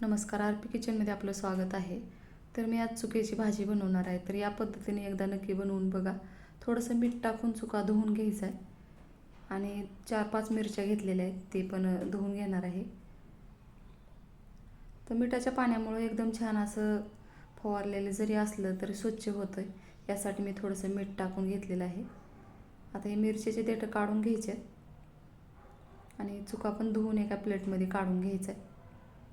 नमस्कार R P किचनमध्ये आपलं स्वागत आहे. तर मी आज चुकीची भाजी बनवणार आहे तर या पद्धतीने एकदा नक्की बनवून बघा. थोडंसं मीठ टाकून चुका धुवून घ्यायचा आहे. आणि चार पाच मिरच्या घेतलेल्या आहेत ते पण धुवून घेणार आहे. तर मिठाच्या पाण्यामुळं एकदम छान असं फवारलेलं जरी असलं तरी स्वच्छ होतं यासाठी मी थोडंसं मीठ टाकून घेतलेलं आहे. आता हे मिरचीचे देठं काढून घ्यायचे आहेत. आणि चुका पण धुवून एका प्लेटमध्ये काढून घ्यायचं आहे.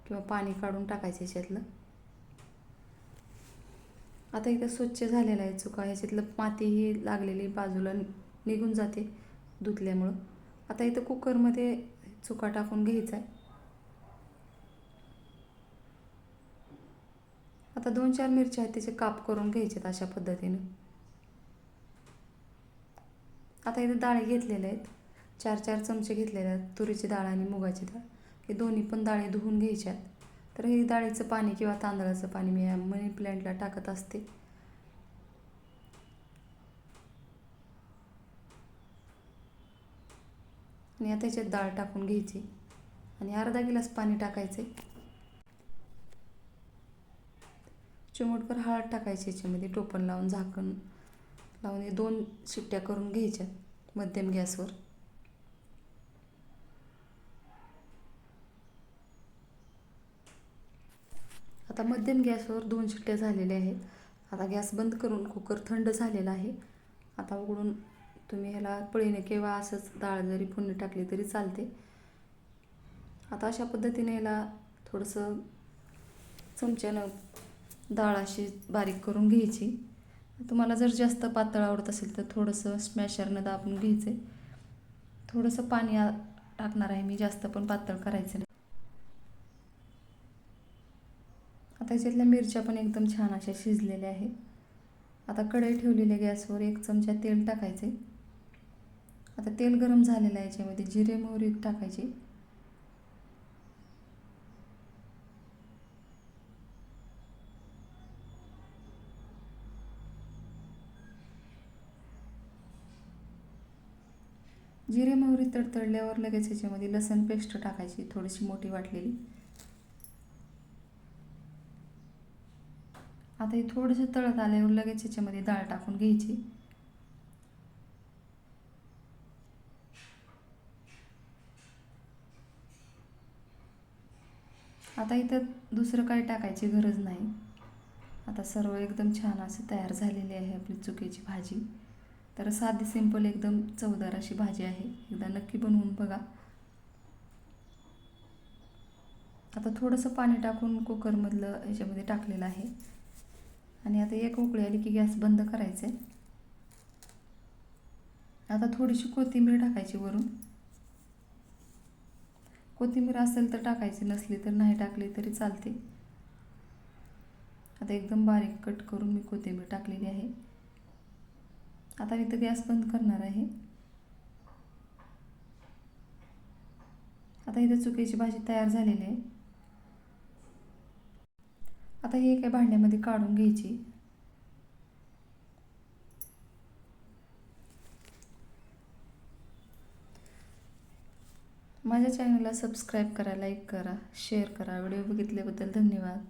किंवा पाणी काढून टाकायचं याच्यातलं. आता इथं स्वच्छ झालेलं आहे चुका. ह्याच्यातलं माती ही लागलेली बाजूला निघून जाते धुतल्यामुळं. आता इथं कुकरमध्ये चुका टाकून घ्यायचा आहे. आता दोन चार मिरच्या आहेत त्याचे काप करून घ्यायचे अशा पद्धतीनं. आता इथं डाळी घेतलेल्या आहेत. चार चार चमचे घेतलेले आहेत. तुरीची डाळ आणि मुगाची डाळ. हे दोन्ही पण डाळी धुवून घ्यायच्यात. तर हे डाळीचं पाणी किंवा तांदळाचं पाणी मी या मनी प्लॅन्टला टाकत असते. आणि आता त्याच्यात डाळ टाकून घ्यायची. आणि अर्धा गिलास पाणी टाकायचे. चिमूटभर हळद टाकायची याच्यामध्ये टोपण लावून झाकण लावून हे दोन शिट्ट्या करून घ्यायच्या मध्यम गॅसवर. आता मध्यम गॅसवर दोन शिट्ट्या झालेल्या आहेत. आता गॅस बंद करून कुकर थंड झालेला आहे. आता उघडून तुम्ही ह्याला पळीने किंवा असंच डाळ जरी फोडणी टाकली तरी चालते. आता अशा पद्धतीने याला थोडंसं चमच्यानं डाळ अशी बारीक करून घ्यायची. तुम्हाला जर जास्त पातळ आवडत असेल तर थोडंसं स्मॅशरनं दाबून घ्यायचं आहे थोडंसं पाणी टाकणार आहे मी जास्त पण पातळ करायचं नाही. आता याच्यातल्या मिरच्या पण एकदम छान अशा शिजलेल्या आहेत. आता कढई ठेवलेल्या गॅसवर एक चमचा तेल टाकायचे आता तेल गरम झालेलं आहे याच्यामध्ये जिरे मोहरी टाकायची. जिरे मोहरी तडतडल्यावर लगेच याच्यामध्ये लसण पेस्ट टाकायची थोडीशी मोठी वाटलेली. आता हे थोडंसं तळत आल्यावर लगेच याच्यामध्ये डाळ टाकून घ्यायची. आता इथं दुसरं काही टाकायची गरज नाही. आता सर्व एकदम छान असं तयार झालेली आहे आपली चुकीची भाजी. तर साधी सिंपल एकदम चवदार अशी भाजी आहे. एकदा नक्की बनवून बघा. आता थोडंसं पाणी टाकून कुकरमधलं ह्याच्यामध्ये टाकलेलं आहे. आणि आता एक उकळी आली की गॅस बंद करायचे आता थोडीशी कोथिंबीर टाकायची वरून. कोथिंबीर असेल तर टाकायची नसली तर नाही टाकली तरी चालते. आता एकदम बारीक कट करून मी कोथिंबीर टाकलेली आहे. आता मी तर गॅस बंद करणार आहे. आता इथं चुकीची भाजी तयार झालेली आहे. आता ही एका भांड्यामध्ये काढून घ्यायची? माझ्या चॅनलला सबस्क्राईब करा लाईक करा शेअर करा. व्हिडिओ बघितल्याबद्दल धन्यवाद.